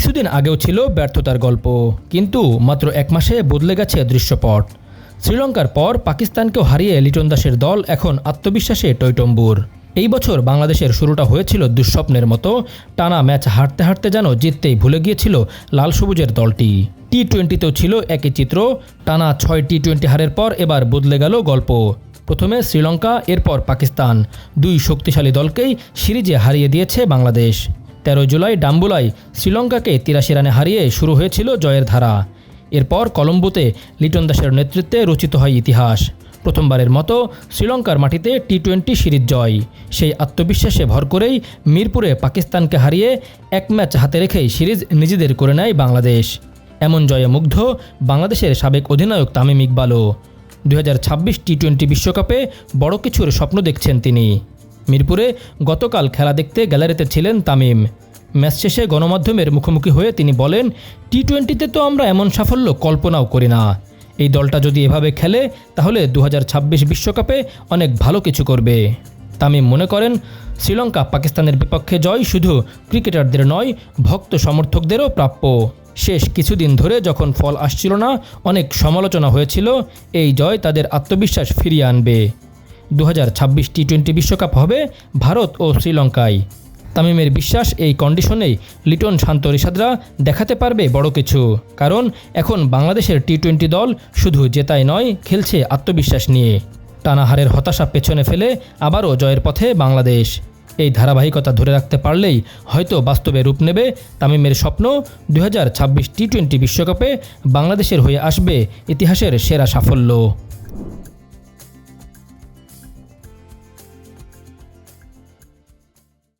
কিছুদিন আগেও ছিল ব্যর্থতার গল্প, কিন্তু মাত্র এক মাসে বদলে গেছে দৃশ্যপট। শ্রীলঙ্কার পর পাকিস্তানকেও হারিয়ে লিটন দাসের দল এখন আত্মবিশ্বাসে টৈটম্বুর এই বছর বাংলাদেশের শুরুটা হয়েছিল দুঃস্বপ্নের মতো, টানা ম্যাচ হারতে হারতে যেন জিততেই ভুলে গিয়েছিল লাল সবুজের দলটি। টি টোয়েন্টিতেও ছিল একই চিত্র, টানা ছয় টি টোয়েন্টি হারের পর এবার বদলে গেল গল্প। প্রথমে শ্রীলঙ্কা, এরপর পাকিস্তান, দুই শক্তিশালী দলকেই সিরিজে হারিয়ে দিয়েছে বাংলাদেশ। তেরো জুলাই ডাম্বুলায় শ্রীলঙ্কাকে তিরাশি রানে হারিয়ে শুরু হয়েছিল জয়ের ধারা। এরপর কলম্বোতে লিটন দাসের নেতৃত্বে রচিত হয় ইতিহাস। প্রথমবারের মতো শ্রীলঙ্কার মাটিতে টি টোয়েন্টি সিরিজ জয়। সেই আত্মবিশ্বাসে ভর করেই মিরপুরে পাকিস্তানকে হারিয়ে এক ম্যাচ হাতে রেখেই সিরিজ নিজেদের করে নেয় বাংলাদেশ। এমন জয়ে মুগ্ধ বাংলাদেশের সাবেক অধিনায়ক তামিম ইকবালও। দু হাজার টি টোয়েন্টি বিশ্বকাপে বড় কিছুর স্বপ্ন দেখছেন তিনি। মিরপুরে গতকাল খেলা দেখতে গ্যালারিতে ছিলেন তামিম। ম্যাচ শেষে গণমাধ্যমের মুখোমুখি হয়ে তিনি বলেন টি টোয়েন্টিতে তো আমরা এমন সাফল্য কল্পনাও করি না। এই দলটা যদি এভাবে খেলে, তাহলে দু বিশ্বকাপে অনেক ভালো কিছু করবে। তামিম মনে করেন, শ্রীলঙ্কা পাকিস্তানের বিপক্ষে জয় শুধু ক্রিকেটারদের নয়, ভক্ত সমর্থকদেরও প্রাপ্য। শেষ কিছুদিন ধরে যখন ফল আসছিল না, অনেক সমালোচনা হয়েছিল, এই জয় তাদের আত্মবিশ্বাস ফিরিয়ে আনবে। দু টি টোয়েন্টি বিশ্বকাপ হবে ভারত ও শ্রীলঙ্কায়। তামিমের বিশ্বাস এই কন্ডিশনেই লিটন শান্ত রিশাদরা দেখাতে পারবে বড় কিছু, কারণ এখন বাংলাদেশের টি টোয়েন্টি দল শুধু জেতাই নয়, খেলছে আত্মবিশ্বাস নিয়ে। টানাহারের হতাশা পেছনে ফেলে আবারও জয়ের পথে বাংলাদেশ। এই ধারাবাহিকতা ধরে রাখতে পারলেই হয়তো বাস্তবে রূপ নেবে তামিমের স্বপ্ন দু টি টোয়েন্টি বিশ্বকাপে বাংলাদেশের হয়ে আসবে ইতিহাসের সেরা সাফল্য।